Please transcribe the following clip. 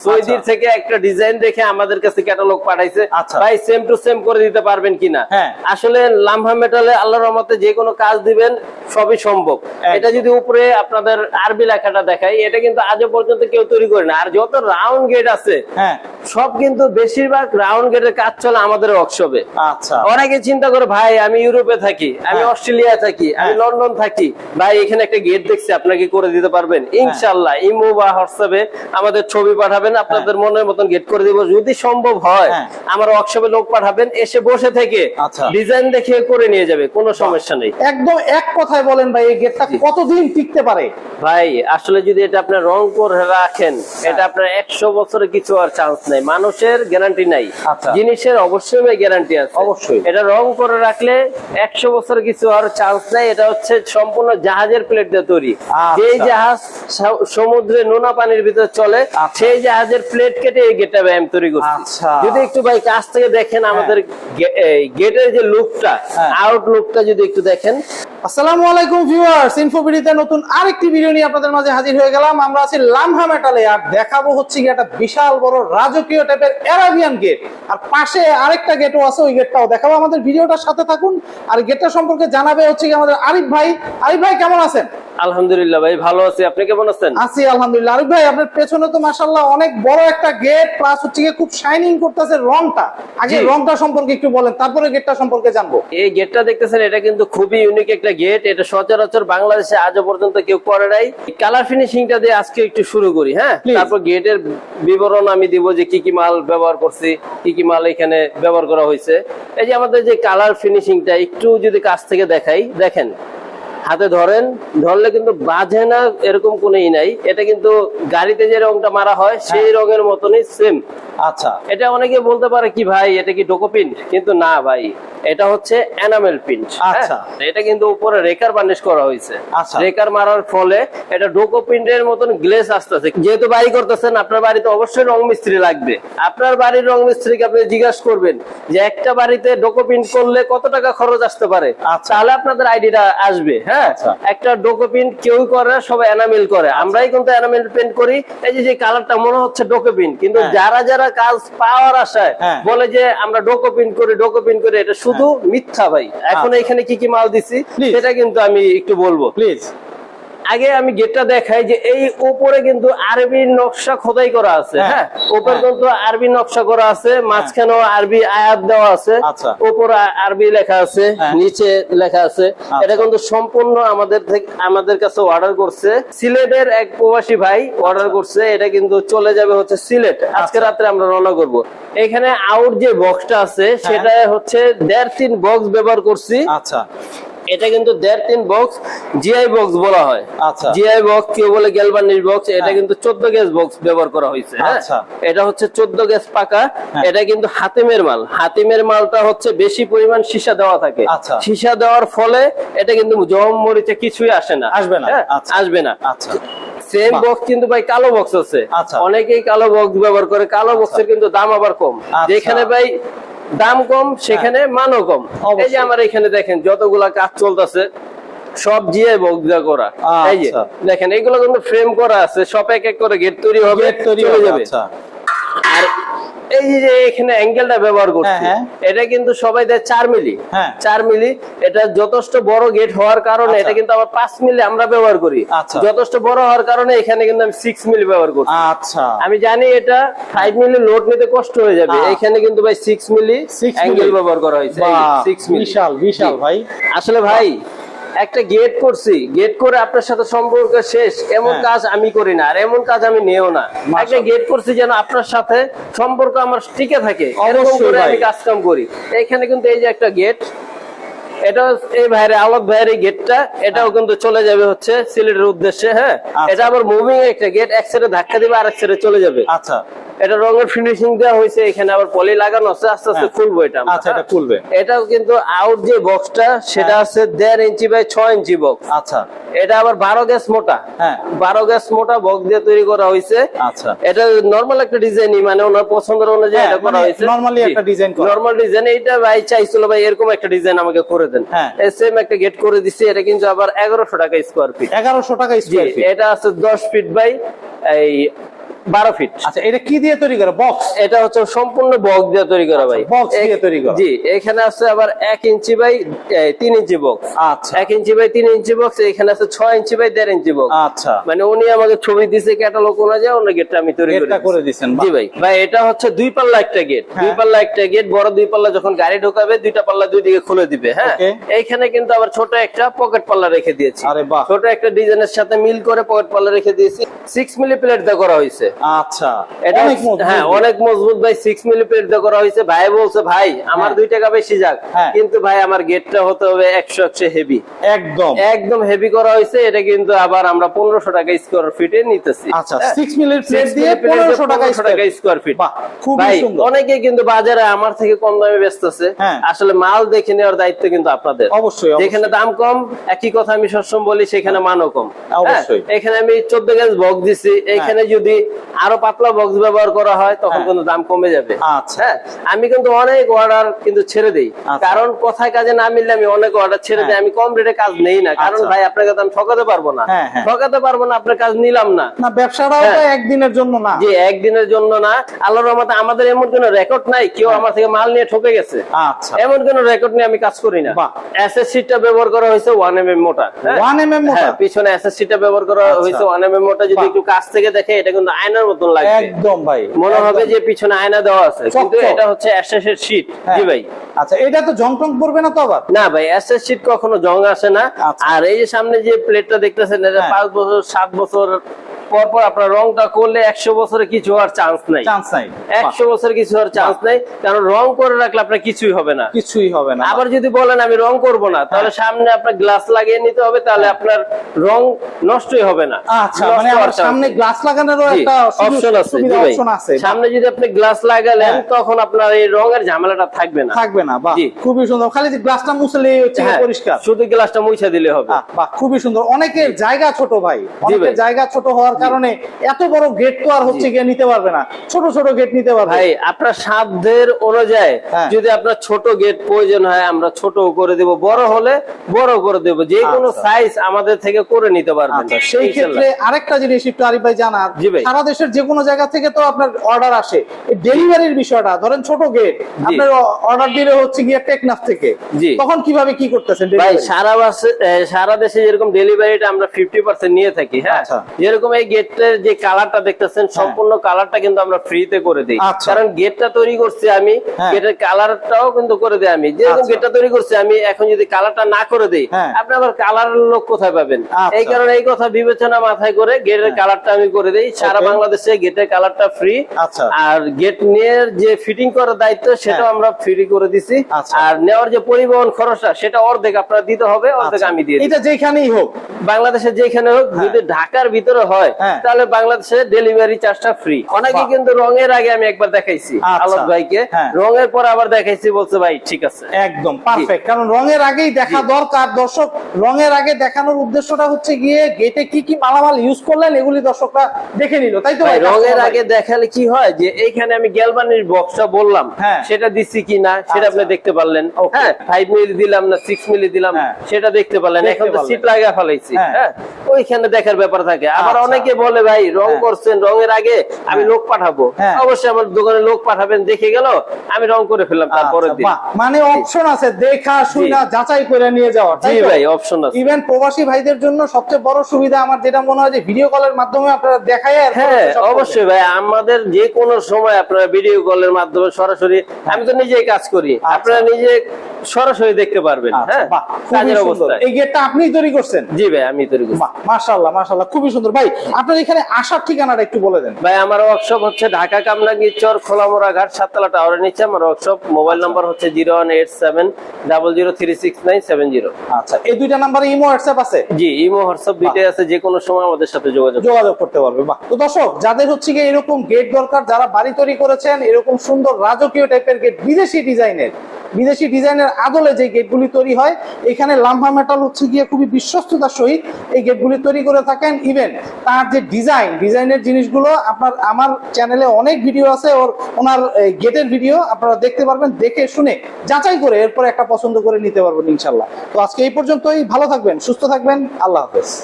সৌদির থেকে একটা ডিজাইন দেখে আমাদের কাছে ক্যাটালগ পাঠাইছে। আচ্ছা। ভাই সেম টু সেম করে দিতে পারবেন কিনা? হ্যাঁ। আসলে লামহা মেটালে আল্লাহর রহমতে যে কোনো কাজ দিবেন সবই সম্ভব। এটা যদি উপরে আপনাদের আরবি লেখাটা দেখাই এটা কিন্তু আজও পর্যন্ত কেউ তৈরি করে না। আর যত রাউন্ড গেট আছে হ্যাঁ। সব কিন্তু বেশিরভাগ রাউন্ড গেটের কাজ চলে আমাদের ওয়ার্কশপে আচ্ছা। অনেকে চিন্তা করে ভাই আমি ইউরোপে থাকি আমি হ্যাঁ। অস্ট্রেলিয়া থাকি আমি হ্যাঁ। লন্ডন থাকি। ভাই এখানে একটা গেট দেখছি আপনাকে করে দিতে পারবেন? হ্যাঁ। ইনশাল্লাহ ইমো বা হোয়াটসঅ্যাপে আমাদের ছবি পাঠাবেন আপনাদের মনের মতন গেট করে দিব। যদি সম্ভব হয়। আমার ওয়ার্কশপে লোক পাঠাবেন এসে বসে থেকে আচ্ছা। ডিজাইন দেখে করে নিয়ে যাবে কোনো সমস্যা নেই। একদম এক কথায় বলেন ভাই এই গেটটা কতদিন টিকতে পারে? ভাই আসলে যদি এটা আপনার রং করে রাখেন এটা আপনার একশো বছরে কিছু আর চান্স নাই। মানুষের গ্যারান্টি নাই আচ্ছা। জিনিসের অবশ্যই গ্যারান্টি আছে অবশ্যই। এটা রং করে রাখলে একশো বছর কিছু আর চান্স নাই এটা হচ্ছে সম্পূর্ণ জাহাজের প্লেট দিয়ে তৈরি আচ্ছা। যেই জাহাজ সমুদ্রে নোনা পানির ভিতরে চলে আচ্ছা। সেই জাহাজের প্লেট কেটে এই গেটটা ব্যায়াম তৈরি করছি। যদি একটু ভাই কাছ থেকে দেখেন আমাদের গেটের যে লুকটা হ্যাঁ। আউট লুকটা যদি একটু দেখেন আসসালামু আলাইকুম ভিউয়ার্স ইনফোবিডিতে নতুন আরেকটি ভিডিও নিয়ে আপনাদের মাঝে হাজির হয়ে গেলাম। আমরা আছি লামহা মেটালে আর দেখাবো হচ্ছে একটা বিশাল বড় রাজকীয় টাইপের অ্যারাবিয়ান গেট আর পাশে আরেকটা গেটও আছে, ওই গেটটাও দেখাবো। আমাদের ভিডিওটার সাথে থাকুন, আর গেটটা সম্পর্কে জানাবে হচ্ছে কি আমাদের আরিফ ভাই। আরিফ ভাই, কেমন আছেন? আলহামদুলিল্লাহ ভাই ভালো আছি। আপনি কেমন আছেন? আছি আলহামদুলিল্লাহ। আরিফ ভাই আপনার পেছনে তো মাশাল্লাহ অনেক বড় একটা গেট প্লাস হচ্ছে কি খুব শাইনিং করতেছে রংটা। আগে রংটা সম্পর্কে একটু বলেন তারপরে গেটটা সম্পর্কে জানব। এই গেটটা দেখতেছেন এটা কিন্তু খুবই ইউনিক একটা গেট এটা সচরাচর বাংলাদেশে আজও পর্যন্ত কেউ করে নাই। কালার ফিনিশিংটা দিয়ে আজকে একটু শুরু করি হ্যাঁ? তারপর গেটের বিবরণ আমি দিব যে কি কি মাল ব্যবহার করছি কি কি মাল এখানে ব্যবহার করা হয়েছে। এই যে আমাদের যে কালার ফিনিশিংটা একটু যদি কাছ থেকে দেখাই দেখেন। হাতে ধরেন ধরলে কিন্তু বাঁধে না এরকম কোনো ই নাই। এটা কিন্তু গাড়িতে যে রংটা মারা হয় সেই রঙের মতনই সেম আচ্ছা এটা অনেকে বলতে পারে কি ভাই এটা কি ডোকো প্রিন্ট কিন্তু না ভাই এটা হচ্ছে এনামেল প্রিন্ট আচ্ছা। এটা কিন্তু উপরে রেকার বার্নিশ করা হয়েছে আচ্ছা। রেকার মারার ফলে এটা ডোকো প্রিন্টের মতন গ্লেস আসতেছে যেহেতু বাড়ি করতেছেন আপনার বাড়িতে অবশ্যই রং মিস্ত্রি লাগবে আপনার বাড়ির রং মিস্ত্রিকে আপনি জিজ্ঞাসা করবেন যে একটা বাড়িতে ডোকো প্রিন্ট করলে কত টাকা খরচ আসতে পারে আচ্ছা। তাহলে আপনাদের আইডিটা আসবে হ্যাঁ আচ্ছা। একটা ডোকো প্রিন্ট কেউই করে সবাই এনামেল করে আমরাই কিন্তু এনামেল পেন্ট করি এই যে যে কালারটা মনে হচ্ছে ডোকো প্রিন্ট কিন্তু হ্যাঁ। যারা যারা কাজ পাওয়ার আশায় হ্যাঁ। বলে যে আমরা ডোকোপিন প্রিন্ট করি ডোকো প্রিন্ট করি এটা শুধু মিথ্যা ভাই এখন আচ্ছা। এখানে কি কি মাল দিছি. সেটা কিন্তু আমি একটু বলব প্লিজ আগে আমি গেটটা দেখাই যে এই উপরে কিন্তু আরবি নকশা খোদাই করা আছে হ্যাঁ, হ্যাঁ? উপরে হ্যাঁ। কিন্তু আরবি নকশা করা আছে মাঝখানেও আরবি আয়াত দেওয়া আছে আচ্ছা। উপরে আরবি লেখা আছে হ্যাঁ। নিচে লেখা আছে। এটা কিন্তু সম্পূর্ণ আমাদের থেকে আমাদের কাছে অর্ডার করছে। সিলেটের এক প্রবাসী ভাই অর্ডার করছে এটা কিন্তু চলে যাবে হচ্ছে সিলেট। আজকে আচ্ছা। রাত্রে আমরা রওনা করব। এখানে আউট যে বক্সটা আছে সেটা হচ্ছে দেড় তিন বক্স ব্যবহার করছি। আচ্ছা। এটা কিন্তু দেড় তিন বক্স জিআই বক্স বলা হয় আচ্ছা। জিআই বক্স কেউ বলে গ্যালবানির বক্স এটা হ্যাঁ। কিন্তু চোদ্দ গ্যাস বক্স ব্যবহার করা হয়েছে হ্যাঁ আচ্ছা। এটা হচ্ছে চোদ্দ গ্যাস পাকা হ্যাঁ। এটা কিন্তু হাতিমের মাল হাতিমের মালটা হচ্ছে বেশি পরিমাণ সীসা দেওয়া থাকে আচ্ছা। সীসা দেওয়ার ফলে এটা কিন্তু জম মরিচে কিছুই আসে না আসবে না? আচ্ছা। আসবে না আচ্ছা সেম বক্স কিন্তু ভাই কালো বক্স আছে। অনেকেই কালো বক্স ব্যবহার করে কালো বক্সের কিন্তু দাম আবার কম। যেখানে ভাই দাম কম সেখানে মানও কম। এই যে আমার এখানে দেখেন যতগুলা কাজ চলতেছে সব জিয়ে বক্তা করা। এই যে আচ্ছা। দেখেন এগুলো কিন্তু ফ্রেম করা আছে সব এক এক করে গেট তৈরি হবে তৈরি হয়ে যাবে। আচ্ছা। আর এই যে এখানে অ্যাঙ্গেলটা ব্যবহার করছি হ্যাঁ, এটা কিন্তু সবাই দেয় চার মিলি। হ্যাঁ। চার মিলি এটা যথেষ্ট বড় গেট হওয়ার কারণে আচ্ছা। এটা কিন্তু আবার পাঁচ মিলি আমরা ব্যবহার করি। আচ্ছা। যথেষ্ট বড় হওয়ার কারণে এখানে কিন্তু আমি সিক্স মিলি ব্যবহার করছি। আচ্ছা। আমি জানি এটা ফাইভ মিলি লোড নিতে কষ্ট হয়ে যাবে। এখানে কিন্তু ভাই সিক্স মিলি অ্যাঙ্গেল। ব্যবহার করা হয়েছে। সিক্স মিলি। বিশাল বিশাল ভাই। আসলে ভাই একটা গেট করছি। গেট করে আপনার সাথে সম্পর্ক শেষ। এমন হ্যাঁ। কাজ আমি করি না আর এমন কাজ আমি নেও না। একটা গেট করছি যেন আপনার সাথে সম্পর্ক আমার টিকে থাকে এরকম করে আমি। কাজ কাম করি। এখানে কিন্তু এই যে একটা গেট এটা এই ভাইয়ের আলোক ভাইয়ের এই গেটটা এটাও কিন্তু চলে যাবে হচ্ছে সিলেটের উদ্দেশ্যে হ্যাঁ। আচ্ছা। এটা আবার মুভিং একটা গেট এক সাইডে ধাক্কা দিবে আর এক সাইডে চলে যাবে। আচ্ছা। এটা রঙের ফিনিশিং দেওয়া হয়েছে এখানে আবার পলি লাগানো আছে আস্তে আস্তে হ্যাঁ। খুলবো এটা আচ্ছা এটা? খুলবে এটাও কিন্তু আউট যে বক্সটা সেটা হ্যাঁ। আছে দেড় ইঞ্চি বাই ছয় ইঞ্চি বক্স আচ্ছা এটা আবার বারো গ্যাস মোটা হ্যাঁ। বারো গ্যাস মোটা বক্স দিয়ে তৈরি করা হয়েছে আচ্ছা এটা নর্মাল একটা ডিজাইনই মানে ওনার পছন্দের অনুযায়ী হ্যাঁ, এটা করা মানে হয়েছে normally একটা করা। নর্মাল ডিজাইন এইটা ভাই চাইছিল ভাই এরকম একটা ডিজাইন আমাকে করে দেন হ্যাঁ। সেম একটা গেট করে দিছি এটা কিন্তু আবার এগারোশো টাকা স্কোয়ার ফিট এগারোশো টাকা স্কোয়ার ফিট এটা আছে দশ ফিট বাই এই বারো ফিট আচ্ছা এটা কি দিয়ে তৈরি করে? বক্স এটা হচ্ছে সম্পূর্ণ বক্স দিয়ে তৈরি করা ভাই। Box দিয়ে তৈরি করা। জি এখানে আছে আবার এক ইঞ্চি বাই এ, তিন ইঞ্চি বক্স আচ্ছা। এক ইঞ্চি বাই তিন ইঞ্চি বক্স এখানে আছে ছয় ইঞ্চি বাই দেড় ইঞ্চি বক্স আচ্ছা। মানে উনি আমাকে ছবি দিছে ক্যাটালগ অনুযায়ী অন্য গেটটা আমি তৈরি করে দিছি। করে দিছেন, জি ভাই। ভাই এটা হচ্ছে দুই পাল্লা একটা গেট হ্যাঁ। দুই পাল্লা একটা গেট বড় দুই পাল্লা যখন গাড়ি ঢোকাবে দুইটা পাল্লা দুই দিকে খুলে দিবে হ্যাঁ. এইখানে কিন্তু আবার ছোট একটা পকেট পাল্লা রেখে দিয়েছি। আরে বাহ। ছোট একটা ডিজাইনের সাথে মিল করে পকেট পাল্লা রেখে দিয়েছি। সিক্স মিলি প্লেট দিয়ে করা হয়েছে। আচ্ছা। এটা হ্যাঁ অনেক মজবুত ভাই সিক্স মিলি প্লেট দিয়ে করা হয়েছে। ভাই বলছে ভাই আমার হ্যাঁ। টাকা বেশি যাক। হ্যাঁ। কিন্তু ভাই আমার গেটটা হতে হবে একশো একশো হেভি একদম। একদম হেভি করা হয়েছে। এটা কিন্তু আবার আমরা পনেরোশো টাকা স্কোয়ার ফিটে নিতেছি। আচ্ছা হ্যাঁ। সিক্স প্লেট দিয়ে মিলি plate পনেরোশো টাকা টাকা স্কোয়ার ফিট বাহ, সুন্দর। অনেকে কিন্তু বাজারে আমার থেকে কম দামে বেচতেছে হ্যাঁ। আসলে মাল দেখে নেওয়ার দায়িত্ব কিন্তু আপনাদের। অবশ্যই। যেখানে দাম কম একই কথা আমি সবসময় বলি সেখানে মানও কম। অবশ্যই। হ্যাঁ, এখানে আমি চোদ্দ গ্যাস বক্স দিছি। এখানে যদি আরও পাতলা বক্স ব্যবহার করা হয় তখন হ্যাঁ। কিন্তু দাম কমে যাবে আচ্ছা। হ্যাঁ আমি কিন্তু অনেক অর্ডার কিন্তু ছেড়ে দিই আচ্ছা। কারণ কথায় কাজে না মিললে আমি অনেক অর্ডার ছেড়ে দিই হ্যাঁ। আমি কম রেটে কাজ নেই না কারণ আচ্ছা। ভাই আপনাকে তো আমি ঠকাতে পারব না। ঠকাতে পারব না আপনার কাজ নিলাম না না ব্যবসাটাও তো হ্যাঁ। একদিনের জন্য না যে একদিনের জন্য না আল্লাহর রহমতে আমাদের এমন কোন রেকর্ড নাই কেউ আমার থেকে মাল নিয়ে ঠকে গেছে আচ্ছা এমন কোন রেকর্ড নিয়ে আমি কাজ করি না বাহ। এসএসসি টা ব্যবহার করা হয়েছে ওয়ান এম এম মোটা? ওয়ান এম এম মোটা পিছনে এসএসসি টা ব্যবহার করা। হয়েছে ওয়ান এম এম মোটা যদি একটু কাছ থেকে দেখে এটা কিন্তু আয়নার মতন লাগবে। একদম ভাই মনে হবে যে পিছনে আয়না দেওয়া আছে কিন্তু এটা হচ্ছে অ্যাসেসের শীট। হ্যাঁ। জি ভাই। আচ্ছা এটা তো জং টং পড়বে না তো আবার? না ভাই অ্যাসেস শীট কখনো জং আসে না। আচ্ছা। আর এই যে সামনে যে প্লেটটা দেখতেছেন এটা হ্যাঁ। পাঁচ বছর সাত বছর পর পর আপনার রংটা করলে একশো বছরে কিছু হওয়ার চান্স নাই। চান্স নাই। একশো বছর কিছু হওয়ার চান্স নাই কারণ রং করে রাখলে আপনার কিছুই হবে না। কিছুই হবে না। আবার যদি বলেন আমি রং করব না তাহলে সামনে আপনার গ্লাস লাগিয়ে নিতে হবে তাহলে আপনার রং নষ্টই হবে না। আচ্ছা মানে আমার সামনে গ্লাস একটা আছে অপশন আছে। সামনে যদি আপনি গ্লাস লাগালেন হ্যাঁ। তখন আপনার এই রঙের ঝামেলাটা থাকবে না। থাকবে না বাহ। খুবই সুন্দর। খালি যে গ্লাসটা মুছলে হচ্ছে হ্যাঁ, পরিষ্কার। শুধু গ্লাসটা মুছে দিলে হবে। বাহ খুবই সুন্দর। অনেকের জায়গা ছোট ভাই। অনেকের ভাই। জায়গা ছোট হওয়ার কারণে এত বড় গেট তো আর হচ্ছে গিয়ে নিতে পারবে না। ছোট ছোট গেট নিতে পারবে। ভাই আপনার সাধ্যের অনুযায়ী হ্যাঁ। যদি আপনার ছোট গেট প্রয়োজন হয় আমরা ছোট করে দেব বড় হলে বড় করে দেব। যে কোনো আচ্ছা। সাইজ আমাদের থেকে করে নিতে পারবেন। আচ্ছা সেই ক্ষেত্রে আরেকটা জিনিস একটু আরিফ ভাই জানার। সারা দেশের যে কোনো জায়গা থেকে তো আপনার অর্ডার আসে। এই ডেলিভারির বিষয়টা ধরেন ছোট গেট আপনার অর্ডার দিলে হচ্ছে গিয়ে টেকনাফ থেকে। তখন কীভাবে কি করতেছেন ভাই সারা সারা দেশে যেরকম ডেলিভারিটা আমরা ফিফটি পার্সেন্ট নিয়ে থাকি হ্যাঁ? আচ্ছা। যেরকম এই গেটের যে কালারটা দেখতেছেন সম্পূর্ণ কালারটা কিন্তু আমরা ফ্রিতে করে দিই আচ্ছা। কারণ গেটটা তৈরি করছি আমি হ্যাঁ। গেটের কালারটাও কিন্তু করে দিই আমি যেরকম আচ্ছা। গেটটা তৈরি করছি আমি এখন যদি কালারটা না করে দিই হ্যাঁ। আপনি আবার কালারের লোক কোথায় পাবেন আচ্ছা। এই কারণে এই কথা বিবেচনা মাথায় করে গেটের কালারটা আমি করে দিই সারা বাংলাদেশে গেটের কালারটা ফ্রি। আর গেট নিয়ে যে ফিটিং করার দায়িত্ব সেটাও হ্যাঁ। আমরা ফ্রি করে দিছি। আর নেওয়ার যে পরিবহন খরচটা সেটা অর্ধেক আপনার দিতে হবে অর্ধেক। আমি দিয়ে দিই এটা যেখানেই হোক বাংলাদেশে যেখানে হোক যদি ঢাকার ভিতরে হয় হ্যাঁ। তাহলে বাংলাদেশে ডেলিভারি চার্জটা ফ্রি অনেকে কিন্তু রঙের আগে আমি একবার দেখাইছি আচ্ছা। আলোক ভাইকে। হ্যাঁ। রঙের পরে আবার দেখাইছি বলছে ভাই ঠিক আছে। একদম পারফেক্ট কারণ রঙের আগেই দেখা দরকার। দর্শক রঙের আগে দেখানোর উদ্দেশ্যটা হচ্ছে গিয়ে গেটে কি কি মালামাল ইউজ করলেন এগুলি দর্শকরা দেখে নিল। তাই তো ভাই, রঙের আগে দেখালে কি হয় যে এইখানে আমি গ্যালবানির বক্সটা বললাম। হ্যাঁ। সেটা দিচ্ছি কি না সেটা আচ্ছা। আপনি দেখতে পারলেন। হ্যাঁ ফাইভ মিলি দিলাম না সিক্স মিলি দিলাম হ্যাঁ। সেটা দেখতে পারলেন। এখন তো সিট লাগা ফেলাইছি। হ্যাঁ। হ্যাঁ ওইখানে দেখার ব্যাপার থাকে। আবার আচ্ছা। অনেকে বলে ভাই রং হ্যাঁ। করছেন রঙের আগে আমি লোক পাঠাবো। হ্যাঁ। অবশ্যই আমার দোকানে লোক পাঠাবেন দেখে গেল আমি রং করে ফেললাম তারপরের আচ্ছা, দিন। মানে অপশন আছে দেখা শুনা যাচাই করে নিয়ে যাওয়া জি ভাই অপশন আছে। ইভেন প্রবাসী ভাইদের জন্য সবচেয়ে বড় সুবিধা আমার যেটা মনে হয় যে ভিডিও কলের মাধ্যমে আপনারা দেখায় হ্যাঁ অবশ্যই ভাই আমাদের যে কোনো সময় আপনারা ভিডিও কলের মাধ্যমে সরাসরি আমি তো নিজেই কাজ করি। আচ্ছা। আপনারা নিজে সরাসরি দেখতে পারবেন আচ্ছা, হ্যাঁ? কাজের সুন্দর। এই গেটটা আপনিই তৈরি করছেন? জি ভাই আমি তৈরি করছি। বাহ, মাশাআল্লাহ মাশাআল্লাহ খুবই সুন্দর। ভাই আপনার এখানে আসার ঠিকানাটা একটু বলে দেন। ভাই আমার ওয়ার্কশপ হচ্ছে ঢাকা কামরাঙ্গি চর খোলামোড়া ঘাট সাততলা টাওয়ারের নিচে। আমার ওয়ার্কশপ মোবাইল নাম্বার হচ্ছে zero one eight seven double zero three six nine seven zero. আচ্ছা এই দুইটা নাম্বারে ইমো হোয়াটসঅ্যাপ আছে? জি ইমো হোয়াটসঅ্যাপ দুইটাই আছে যে কোনো সময় আমাদের সাথে যোগাযোগ। যোগাযোগ করতে পারবে বাহ। তো দর্শক যাদের হচ্ছে গিয়ে এরকম গেট দরকার যারা বাড়ি তৈরি করেছেন এরকম সুন্দর রাজকীয় টাইপের গেট বিদেশি ডিজাইনের বিদেশি ডিজাইনের আদলে যে গেটগুলি তৈরি হয়, এখানে লাম্বা মেটাল হচ্ছে গিয়ে খুবই বিশ্বস্ততার সহিত এই গেটগুলি তৈরি করে থাকেন। ইভেন তার যে ডিজাইন ডিজাইনের জিনিসগুলো আপনার, আমার চ্যানেলে অনেক ভিডিও আছে, ওর, ওনার গেটের ভিডিও আপনারা দেখতে পারবেন, দেখে শুনে যাচাই করে এরপরে একটা পছন্দ করে নিতে পারবেন ইনশাল্লাহ। তো আজকে এই পর্যন্তই, ভালো থাকবেন, সুস্থ থাকবেন, আল্লাহ হাফেজ।